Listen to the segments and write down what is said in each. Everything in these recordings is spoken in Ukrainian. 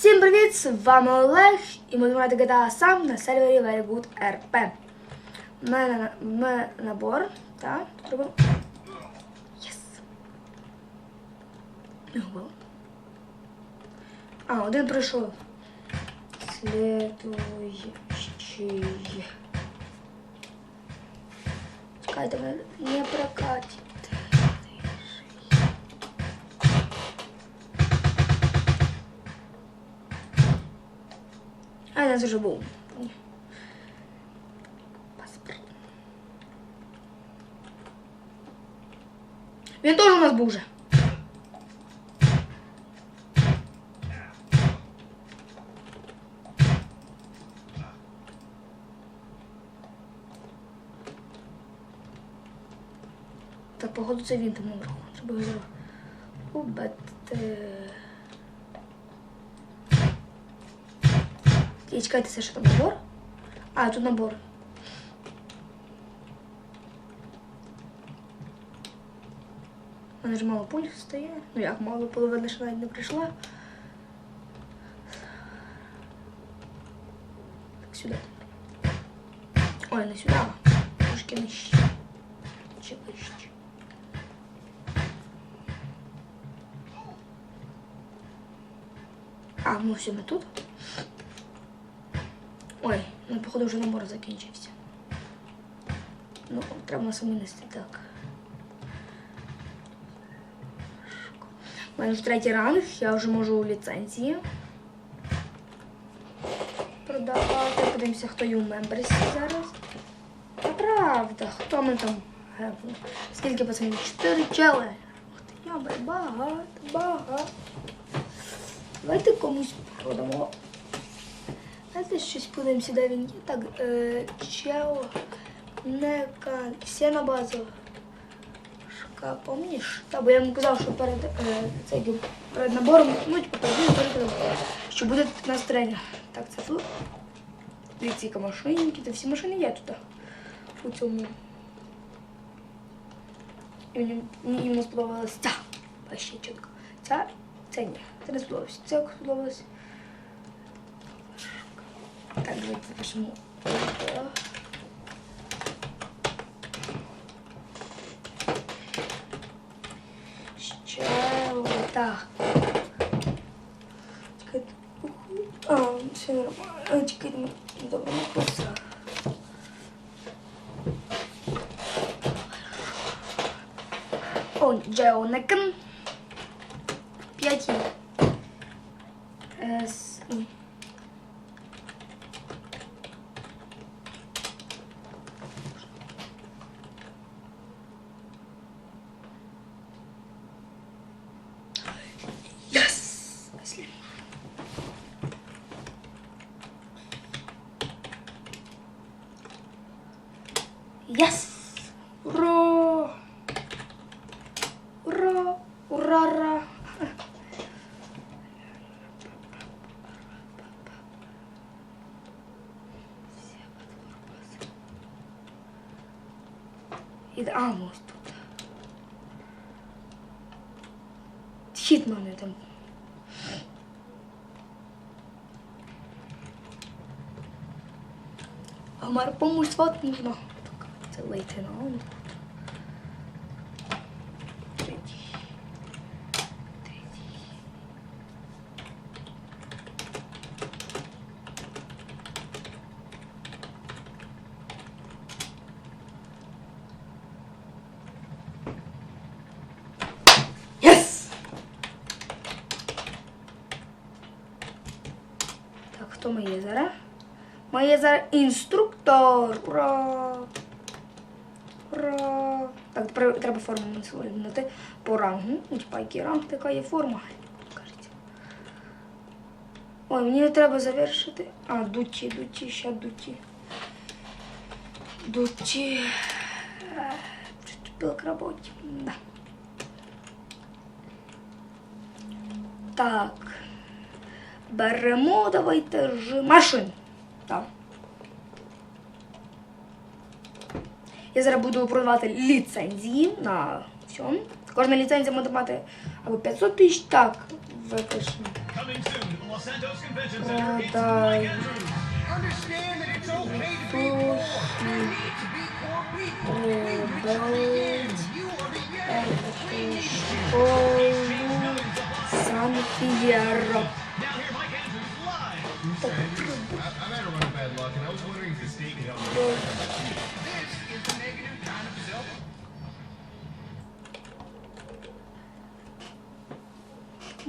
Всім привіт! З вами Олег і ми грати GTA сам на сервері Very Good RP. У мене, в мене набор, так? Робимо. Єс! Не вбив. А, один пройшов. Слідуючий. Чекайте, ви не прокатите. А, нас вже був. Він теж у нас був вже. Так, походу, це він там наверху. Треба його убити. І чекайте, це що там набор? А, тут набор. У мене ж мало пуль стає. Ну як мало половина ще навіть не прийшла. Так, сюди. Ой, не сюди. Трошки нижче. Чи вище. А, ну все, ми тут. Ой, ну походу вже набор закінчився. Ну, треба на самі нести так. У мене вже третій ранг, я вже можу ліцензії продавати. Подивимося, хто є у мемберсі зараз. Та правда, хто ми там гепнув? Скільки пацанів? Чотири чели. Ух ти, йоби, багато, багато. Давайте комусь продамо. Давайте щось подивимося, де він є. Так, е, чел, нека, всі на базу. Шка, помніш? Та, бо я йому казав, що перед, е, цей, перед набором, ну, типу, що буде на тренер. Так, це тут. Дивіться, машинки, та всі машини є тут. У цьому. І мені, мені йому сподобалась ця. Ще чітко. Ця, це ні. Це не сподобалось. Це сподобалось. Так, давайте запишемо. Ще так. Чекайте. А, все нормально. А, чекайте, ми добре написали. О, І а, ось тут. Хітмани там. Hamaरे помощь вот нужно. Так, Це лейтенант. Третій. Третій. Yes! Так, хто ми є зараз? Ми є зараз інструктор. Ура! Ура! Так, треба форму вимкнути по рангу. Ну, типа, який ранг, така є форма. Кажеться. Ой, мені треба завершити. А, дуті, дуті, ще дуті. Дуті. Е, Приступила к роботі. Так. Беремо, давайте ж машин. Так. Я зараз буду продавати ліцензії на всьому. Кожна ліцензія буде мати або 500 тисяч, так, випишемо. Coming soon to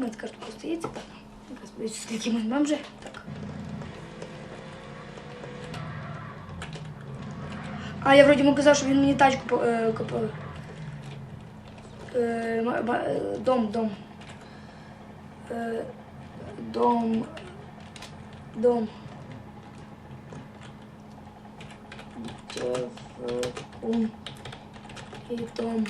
мене картка стоїть, так. Якраз подивіться, скільки ми маємо вже. Так. А, я вроді йому казав, що він мені тачку е, купив. Е, е, дом, дом. Е, дом. Дом. Телефон. І дом.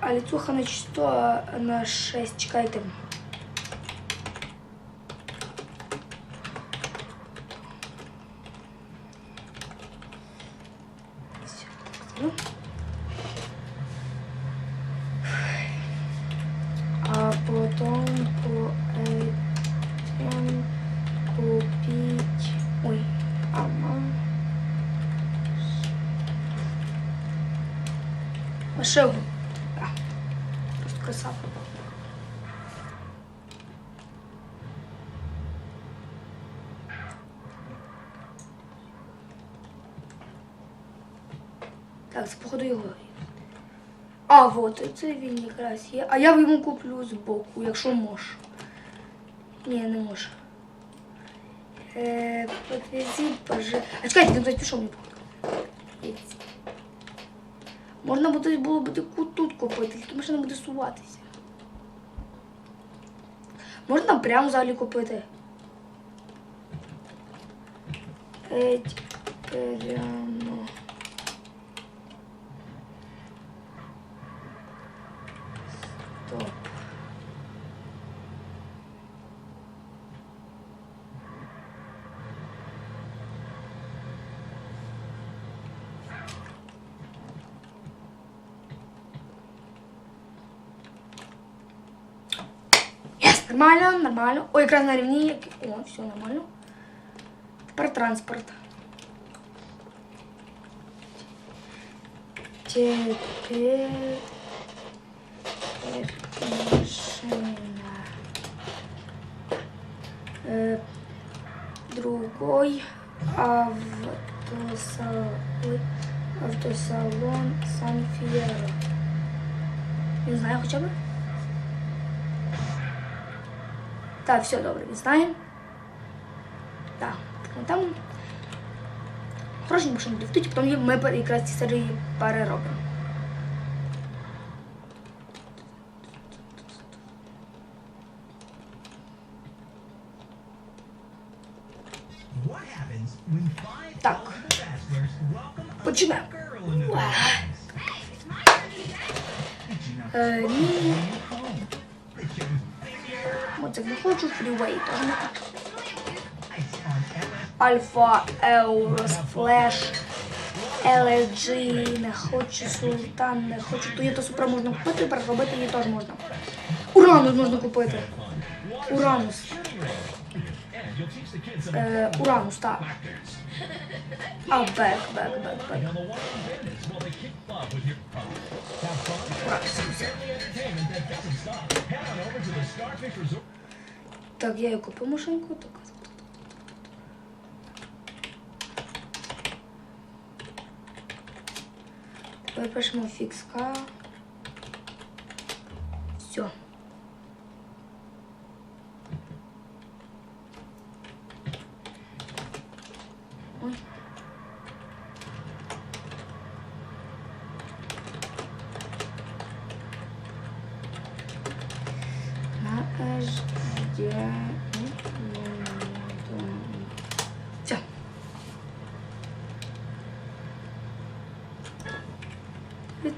А лицуха на 100, а на 6, чекайте. Всё, так, ну. Да. Просто красава. Так, це походу його. А, вот, це він якраз є. А я йому куплю збоку, якщо можу. Ні, не можу. Е, подвези, пожалуйста. А чекайте, хтось пішов мені походу. Можна буде було б тут купити, тільки машина буде суватися. Можна прямо взагалі купити. Геть прямо. Нормально, нормально. Ой, рівні. як- О, все нормально. Тепер транспорт. Теперь машина. Э, другой автосалон, автосалон Сан-Фьеро. Не знаю хоча б. Так, все добре, відзнаємо. Так, ну там хороші машини дрифтують, потім є- ми пер- якраз ці серії переробимо. What happens when five Так. eligible bachelors welcome a Починаємо. girl into хочу, фрівей не хочу. Альфа, Еурос, Флеш, LG, не хочу Султан, не хочу Toyota Supra можна купити, переробити її теж можна. Уранус можна купити. Уранус. Е, Уранус, так. А, бек, бек, бек, бек. Уранус. Так, я її купу машинку. Так. Тепер пишемо фікска. Все.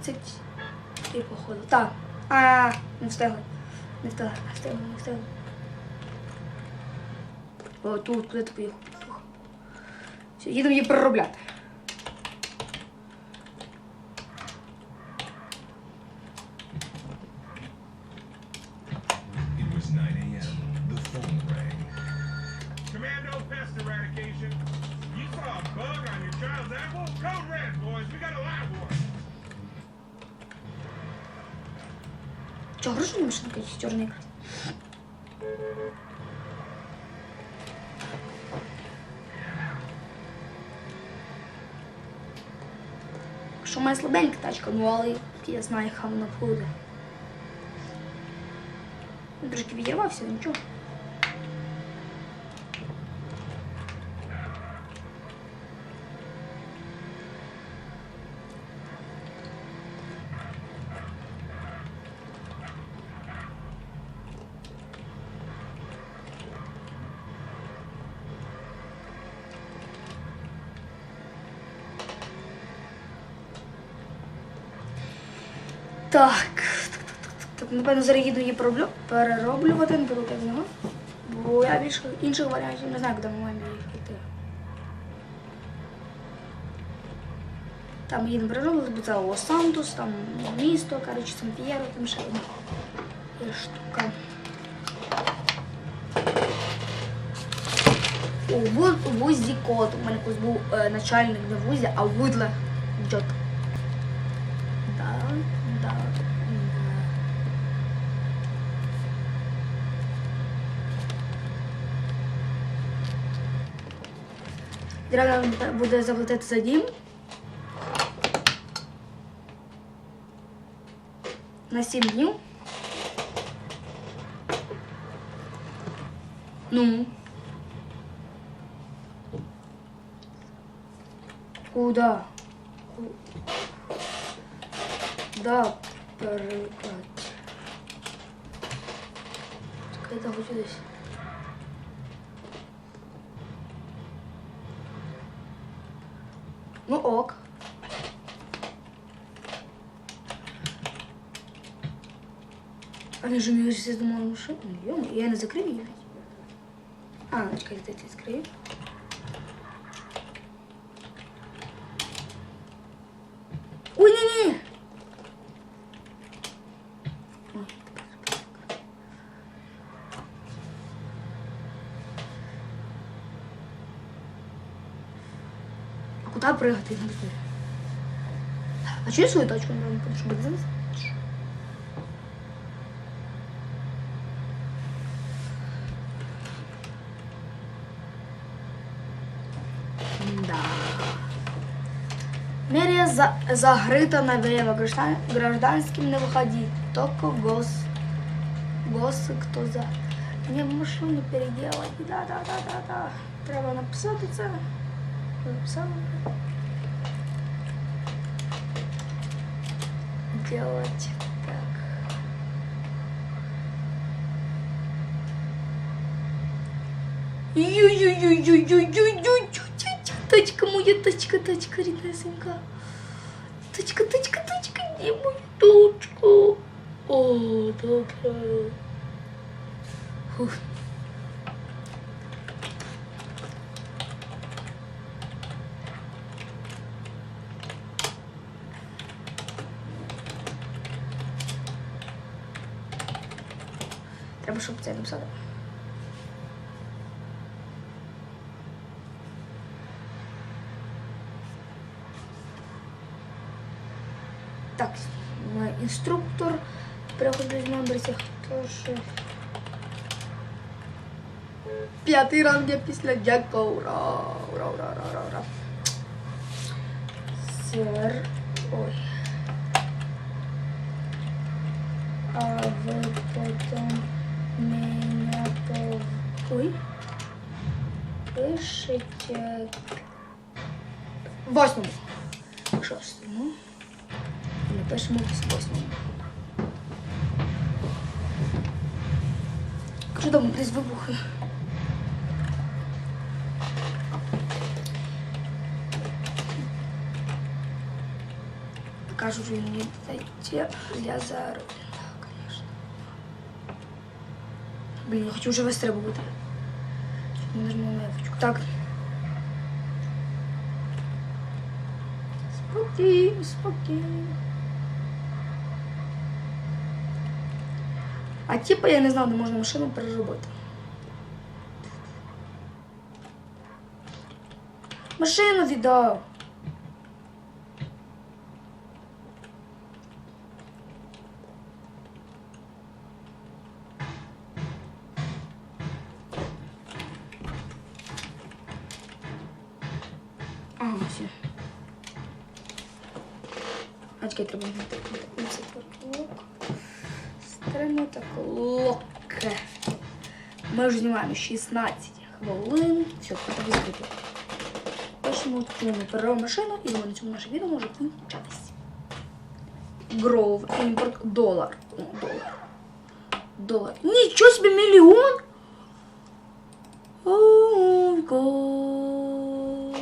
33, походу. Так. А, не встигли. Не встигли, не встигли, не встигли. О, тут куди ти поїхав? Все, їдемо її проробляти. Що має слабенька тачка, ну але я знаю, яка вона буде. Дружки відірвався, нічого. Так. Так, так, так, так. Напевно, зараз її пороблю, перероблювати, не буду так знаю. Бо я більше інших варіантів не знаю, куди ми маємо їхати. Там їдемо перероблювати, бо це Лос-Сантос, там місто, коротше, Сан-П'єро, там ще одна штука. У, ву- у вузі кот. У мене колись був е, начальник в вузі, а вудле джот. Да, да. Треба буде заплатити за дім. На 7 днів. Ну. Куда? Да. Чекай, я хочу. Ну ок. Не же мне сейчас машину. Ё, я не закрив її. А, ну чекай, я це А куда прыгать? А что свою тачку не могу? Потому что бензин? Да. Мерия за, загрыта на время граждан, гражданским не выходи. Только гос. Госы кто за. Мне машину переделать. Да, да, да, да, да. Треба написати це. Написала. Делать так. Ой-ой-ой-ой-ой-ой-ой-ой. Тачка моя, тачка, тачка, ріднесенька. Тачка, тачка, тачка, где моя тачка? О, добре. Фух. Треба, щоб це написати. Так, інструктор. Переходить з мемберсів. Тож. П'ятий ранг я після Джека. Ура! Ура, ура, ура, ура, ура. Сер. Ой. А ви потім мене. Ой. Пишете... Восьмому. Шостому. Напишемо восьмому. Дома десь вибухи. Покажу же мені дайте для зараз. Блін, я хочу вже вистрибувати. Нажму на левочку. Так. Спокійно, спокійно. А типа я не знав, де можна машину переробити. Машину віддав! вже знімаємо 16 хвилин. Все, треба закрити. Пишемо цю перерву машину і на цьому наше відео може кінчатись. Гров, імпорт, долар. О, долар. Долар. Нічого собі мільйон! О, год.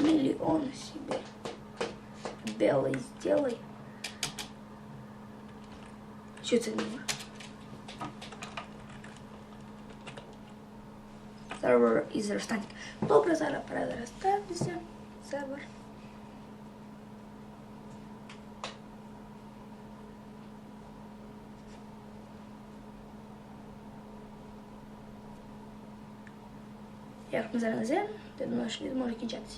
Миллион себе. Белый сделай. Що це не? Сервер із зростання. Добре, зараз перезаростаємося. Сервер. Як ми зараз називаємо, то наше відео може кінчатися.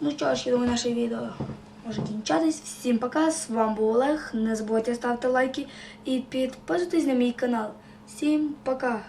Ну що ж, я думаю, наше відео може кінчатись. Всім пока. З вами був Олег. Не забувайте ставити лайки і підписуйтесь на мій канал. Всім пока!